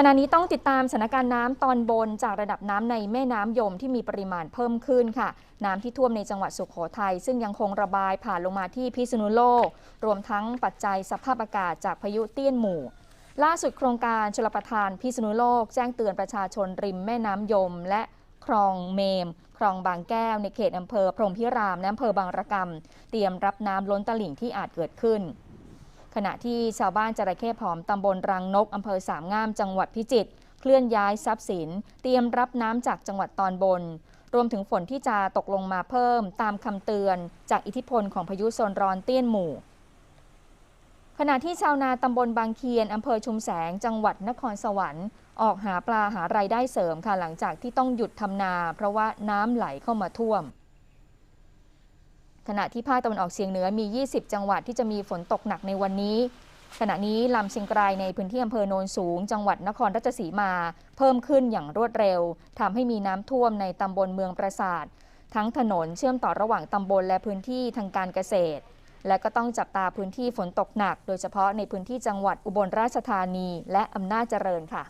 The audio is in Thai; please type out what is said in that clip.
ขณะนี้ต้องติดตามสถานการณ์น้ำตอนบนจากระดับน้ำในแม่น้ำยมที่มีปริมาณเพิ่มขึ้นค่ะ น้ำที่ท่วมในจังหวัดสุขโขทัยซึ่งยังคงระบายผ่านลงมาที่พิษณุโลก รวมทั้งปัจจัยสภาพอากาศจากพายุเตี้ยนหมู่ ล่าสุดโครงการชลประทานพิษณุโลก แจ้งเตือนประชาชนริมแม่น้ำยม และคลองเมม คลองบางแก้ว ในเขตอำเภอพรมพิรามและอำเภอบางระกำเตรียมรับน้ำล้นตลิ่งที่อาจเกิดขึ้น ขณะที่ชาวบ้านจระเข้ผอมตำบลรังนกอำเภอสามงามจังหวัดพิจิตรเคลื่อนย้ายทรัพย์สิน เตรียมรับน้ำจากจังหวัดตอนบน รวมถึงฝนที่จะตกลงมาเพิ่มตามคำเตือน จากอิทธิพลของพายุโซนร้อนเตี้ยนหมู่ขณะที่ชาวนาตำบลบางเคียนอำเภอชุมแสง จังหวัดนครสวรรค์ ออกหาปลาหารายได้เสริมค่ะหลังจากที่ต้องหยุดทำนา เพราะว่าน้ำไหลเข้ามาท่วม ขณะที่ภาคตะวันออกเฉียงเหนือมี 20 จังหวัดที่จะมีฝนตกหนักในวันนี้ ขณะนี้ลำเชียงไกรในพื้นที่อำเภอโนนสูง จังหวัดนครราชสีมา เพิ่มขึ้นอย่างรวดเร็วทำให้มีน้ำท่วมในตำบลเมืองปราสาททั้งถนนเชื่อมต่อระหว่างตำบลและพื้นที่ทางการเกษตร และก็ต้องจับตาพื้นที่ฝนตกหนัก โดยเฉพาะในพื้นที่จังหวัดอุบลราชธานี และอำนาจเจริญค่ะ